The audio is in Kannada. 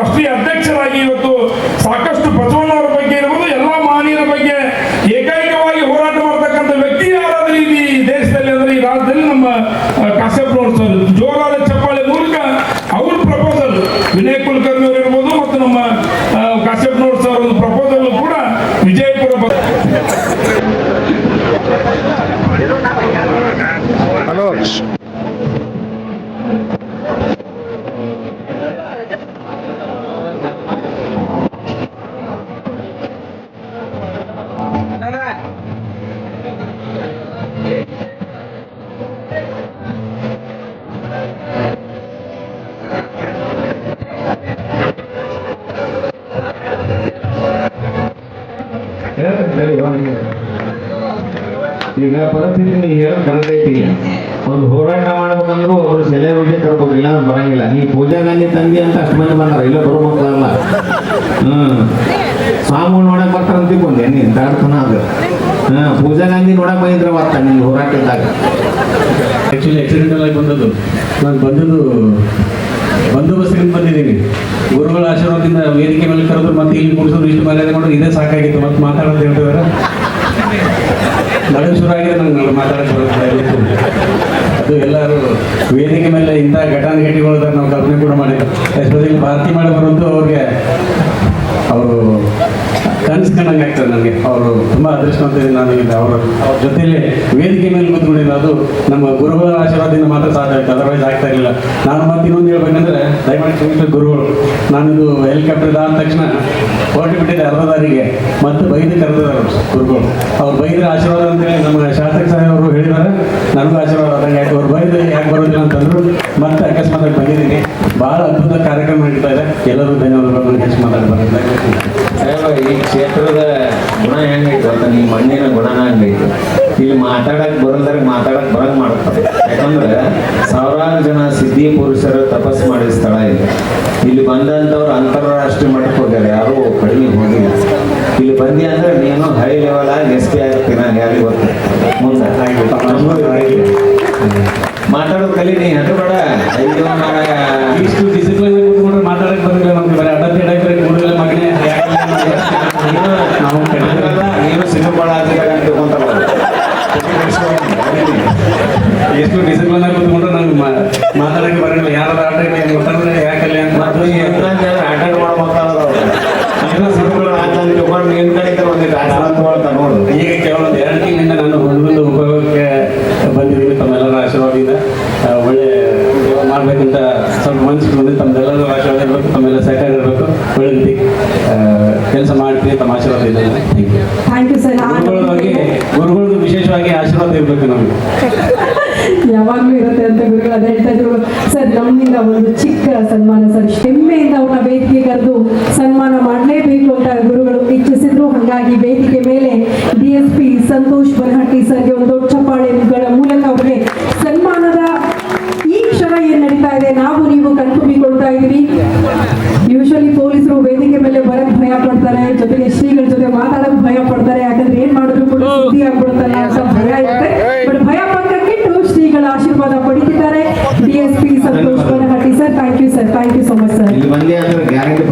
ರಾಷ್ಟ್ರೀಯ ಅಧ್ಯಕ್ಷರಾಗಿ ಇವತ್ತು ಸಾಕಷ್ಟು ಬಸವಣ್ಣವರ ಬಗ್ಗೆ ಇರ್ಬೋದು, ಎಲ್ಲ ಮಾನ್ಯರ ಬಗ್ಗೆ ಏಕೈಕವಾಗಿ ಹೋರಾಟ ಮಾಡ್ತಕ್ಕಂಥ ವ್ಯಕ್ತಿ ಯಾರಾದ್ರೂ ಈ ದೇಶದಲ್ಲಿ ಅಂದ್ರೆ ಈ ರಾಜ್ಯದಲ್ಲಿ ನಮ್ಮ ಕಾಶ್ಯಪ್ ಸರ್ ಜೋರಾದ ಚಪ್ಪಾಳೆ ಮೂಲಕ ಅವ್ರ ಪ್ರಪೋಸಲ್ ವಿನಯ್ ಕುಲಕರ್ಣಿ ಅವರು ಇರ್ಬೋದು ಮತ್ತು ನಮ್ಮ ಕಾಶ್ಯಪ್ ಸರ್ ಒಂದು ಪ್ರಪೋಸಲ್ ಕೂಡ ವಿಜಯಪುರ ಬ- ಈಗ ಪರಿಸ್ಥಿತಿ ನೀವು ಹೇಳೋದು ಕರೆಕ್ಟ್ ಐತಿ ಒಂದು ಹೋರಾಟ ಮಾಡ್ಬೇಕಂದ್ರೂ ಸೆಲೆ ಸೆಲೆಬ್ರಿಟಿ ಕರ್ಬೇಕು ಇಲ್ಲ ಬರಂಗಿಲ್ಲ. ನೀ ಪೂಜಾ ಗಾಂಧಿ ತಂದಿ ಅಂತ ಅಷ್ಟು ಮಂದಿ ಬಂದಾರ, ಇಲ್ಲ ಬರೋ ಮಕ್ಕಳಲ್ಲ. ಹ್ಮ್. ಸ್ವಾಮಿ ನೋಡಕ್ ಬರ್ತಾರ ಬಂದೆ ನೀನ್ ತಾಡ್ತನ ಅದು? ಹ್ಮ್ ಪೂಜಾ ಗಾಂಧಿ ನೋಡಕ್ ಬಂದಿದ್ರ ಬರ್ತ ನಿನ್ ಹೋರಾಟ ಇದ್ದಾಗ. ಆಕ್ಸಿಡೆಂಟ್ ಆಕ್ಸಿಡೆಂಟಲ್ ಆಗಿ ಬಂದದ್ದು. ನಾನು ಬಂದದ್ದು, ಬಂದೋಬಸ್ತಿಗೆ ಬಂದಿದ್ದೀನಿ. ಗುರುಗಳ ಆಶೀರ್ವಾದದಿಂದ ವೇದಿಕೆ ಮೇಲೆ ಕರೆದ್ರು ಮತ್ತೆ ಇಲ್ಲಿ ಕೂಡಿಸೋದು ಇಷ್ಟು ಮರ್ಯಾದೆ ಮಾಡೋದು ಇದೇ ಸಾಕಾಗಿತ್ತು. ಮತ್ತೆ ಮಾತಾಡೋದು ಹೇಳ್ತಿದಾರೆ. ನಡುವೆ ಶುರು ಆಗಿದೆ ನಂಗೆ ಮಾತಾಡಕ್ಕೆ ಅದು ಎಲ್ಲರೂ ವೇದಿಕೆ ಮೇಲೆ ಇಂಥ ಘಟಾನುಘಟಿಗಳು ನಾವು ಕಲ್ಪನೆ ಕೂಡ ಮಾಡಿದ್ದು ಎಸ್ಪೆಷಲಿ ಭಾರತಿ ಮಾಡಿ ಬರುವಂತ ಅವ್ರಿಗೆ ಅವರು ಕನಸು ಕಂಡಂಗೆ ಆಗ್ತದೆ ನನಗೆ. ಅವರು ತುಂಬ ಅದೃಷ್ಟವಂತ ನಾನು ಅವರ ಅವರು ಜೊತೆಯಲ್ಲಿ ವೇದಿಕೆ ಮೇಲೆ ಕೂತ್ಕೊಂಡಿಲ್ಲ ಅದು ನಮ್ಮ ಗುರುಗಳ ಆಶೀರ್ವಾದದಿಂದ ಮಾತ್ರ ಸಾಧ್ಯ ಆಯ್ತು. ಅದರ್ವೈಸ್ ಆಗ್ತಾ ಇರಲಿಲ್ಲ. ನಾನು ಮತ್ತೆ ಇನ್ನೊಂದು ಹೇಳ್ಬೇಕಂದ್ರೆ ದಯಮಾಡಿ ಗುರುಗಳು, ನಾನಿದು ಹೆಲಿಕಾಪ್ಟರ್ ಆದ ತಕ್ಷಣ ಹೊರಟು ಮತ್ತು ಬೈದು ಕರೆದಿದ್ದಾರೆ ಗುರುಗಳು. ಅವ್ರು ಬೈದ್ರೆ ಆಶೀರ್ವಾದ ಅಂತೇಳಿ ನಮ್ಮ ಶಾಸಕ ಸಾಹೇಬ್ ಅವರು ಹೇಳಿದ್ದಾರೆ. ನನಗೂ ಆಶೀರ್ವಾದ ಆದಂಗೆ ಯಾಕೆ ಅವ್ರು ಬೈದು ಯಾಕೆ ಬರೋದಿಲ್ಲ ಅಂತಂದ್ರು ಮತ್ತೆ ಅಕಸ್ಮಾತ್ ಆಗಿ ಬಂದಿದ್ದೀನಿ. ಭಾಳ ಅದ್ಭುತ ಕಾರ್ಯಕ್ರಮ ನಡೀತಾ ಇದೆ. ಎಲ್ಲರೂ ಧನ್ಯವಾದಗಳು. ಹೆಚ್ಚು ಮಾತಾಡ್ತಾರೆ ಸಾಹೇಬ, ಈ ಕ್ಷೇತ್ರದ ಗುಣ ಹೆಂಗೈತೆ ಅಂತ ನೀ ಮಣ್ಣಿನ ಗುಣನ ಹಂಗೈತೆ? ಇಲ್ಲಿ ಮಾತಾಡಕ್ ಬರಲ್ದಾರ ಮಾತಾಡಕ್ ಬರಂಗ್ ಮಾಡ್ತಾರೆ. ಯಾಕಂದ್ರೆ ಸಾವಿರಾರು ಜನ ಸಿದ್ಧಿ ಪುರುಷರು ತಪಸ್ ಮಾಡಿದ ಬಂದಿ ಅಂದ್ರೆ ನೀನು ಹೈ ಲೆವೆಲ್ ಆಗಿ ಎಸ್ ಪಿ ಆಗ್ತೀನ ಯಾರಿಗೆ ಗೊತ್ತು. ಮುಂದೆ ಮಾತಾಡೋದು ಕಲಿ ನೀ ಬೇಡ. ಐದು ಮಾರಾಯ. ಇಷ್ಟು ಡಿಸಿಪ್ಲಿನ್ ಕೂತ್ಕೊಂಡ್ರೆ ಮಾತಾಡಕ್ ಬರಲಿಲ್ಲ ನಮ್ಗೆ. ಬೇರೆ ಅಡ್ಡ ತಿಡಕ್ಕೆ ಮೂಡಲ ಮಗನೇ. ನೀನು ಸಿನಿಮಾಳ ಅಂತ ತಿಳ್ಕೊಂತಾರ ಎಷ್ಟು ಡಿಸಿಪ್ಲಿನ್ ಆಗಿ ಕೂತ್ಕೊಂಡ್ರೆ ನಂಗೆ ಮಾತಾಡಕ್ಕೆ ಬರಲಿಲ್ಲ. ಯಾರು ಆಟ ಮಾತಾಡಿದ್ರೆ ಯಾಕಲ್ಲ ಅಂತ ಮತ್ತು ಎಂತ ಅಟೆಂಡ್ ಮಾಡ್ಬೇಕಾದ್ರೆ ಏನೋ ಸಿನಿಮಾಗಳು ಹಾಕಂತ ತಿಳ್ಕೊಂಡು ನಿನ್ ಅಂತ ನೋಡು ಈಗ ಕೆಲವೊಂದು ಒಂದು ಎರಡು ತಿಂಗಳಿಂದ ನಾನು ಹುಡುಗನ ಉಪಯೋಗಕ್ಕೆ ಬಂದಿದ್ದೀನಿ. ತಮ್ಮೆಲ್ಲರ ಆಶೀರ್ವಾದದಿಂದ ಒಳ್ಳೆ ಮಾಡಬೇಕಂತ ಸ್ವಲ್ಪ ಮನಸ್ಸಿಗೆ ಬಂದು ತಮ್ಮೆಲ್ಲರ ಆಶೀರ್ವಾದ ಇರಬೇಕು ತಮ್ಮೆಲ್ಲ ಸಹಕಾರ ಇರಬೇಕು ಒಳ್ಳೆ ರೀತಿ ಕೆಲಸ ಮಾಡ್ತೀನಿ ತಮ್ಮ ಆಶೀರ್ವಾದ ಇದೆ ಥ್ಯಾಂಕ್ ಯು ಗುರುಗಳಾಗಿ ಗುರುಗಳದ್ದು ವಿಶೇಷವಾಗಿ ಆಶೀರ್ವಾದ ಇರಬೇಕು ನಮಗೆ. ಯಾವಾಗ್ಲೂ ಇರುತ್ತೆ ಅಂತ ಗುರುಗಳು, ಅದೇ ಹೇಳ್ತಾ ಇದ್ರು. ಸರ್, ನಮ್ಮಿಂದ ಒಂದು ಚಿಕ್ಕ ಸನ್ಮಾನ ಸರ್ ಹೆಮ್ಮೆಯಿಂದ ಅವ್ರನ್ನ ವೇದಿಕೆ ಕರೆದು ಸನ್ಮಾನ ಮಾಡಲೇಬೇಕು ಅಂತ ಗುರುಗಳು ಇಚ್ಛಿಸಿದ್ರು. ಹಾಗಾಗಿ ವೇದಿಕೆ ಮೇಲೆ D S P Santosh Banahatti ಸರ್ಗೆ ಒಂದು ದೊಡ್ಡ ಚಪ್ಪಾಳೆಗಳ ಮೂಲಕ ಅವ್ರಿಗೆ ಸನ್ಮಾನದ ಈ ಕ್ಷಣ ಏನ್ ನಡೀತಾ ಇದೆ, ನಾವು ನೀವು ಕಣ್ತುಂಬಿಕೊಳ್ತಾ ಇದೀವಿ ಯೂಶಲಿ ಪೊಲೀಸರು ವೇದಿಕೆ ಮೇಲೆ ಬರಕ್ ಭಯ ಪಡ್ತಾರೆ. ಜೊತೆಗೆ ಶ್ರೀಗಳ ಜೊತೆ ಮಾತಾಡಕ್ ಭಯ ಪಡ್ತಾರೆ ಯಾಕಂದ್ರೆ ಏನ್ ಮಾಡಿದ್ರು ಕೂಡ ಸುದ್ದಿ ಆಗ್ಬಿಡುತ್ತಲ್ಲ ಅಂತ ಭಯ ಇರುತ್ತೆ ಬಟ್ ಭಯ ಪಕ್ಕಕ್ಕಿಟ್ಟು ಶ್ರೀಗಳ ಆಶೀರ್ವಾದ ಪಡಿತಿದ್ದಾರೆ D S P Santosh Banahatti sir thank you sir thank you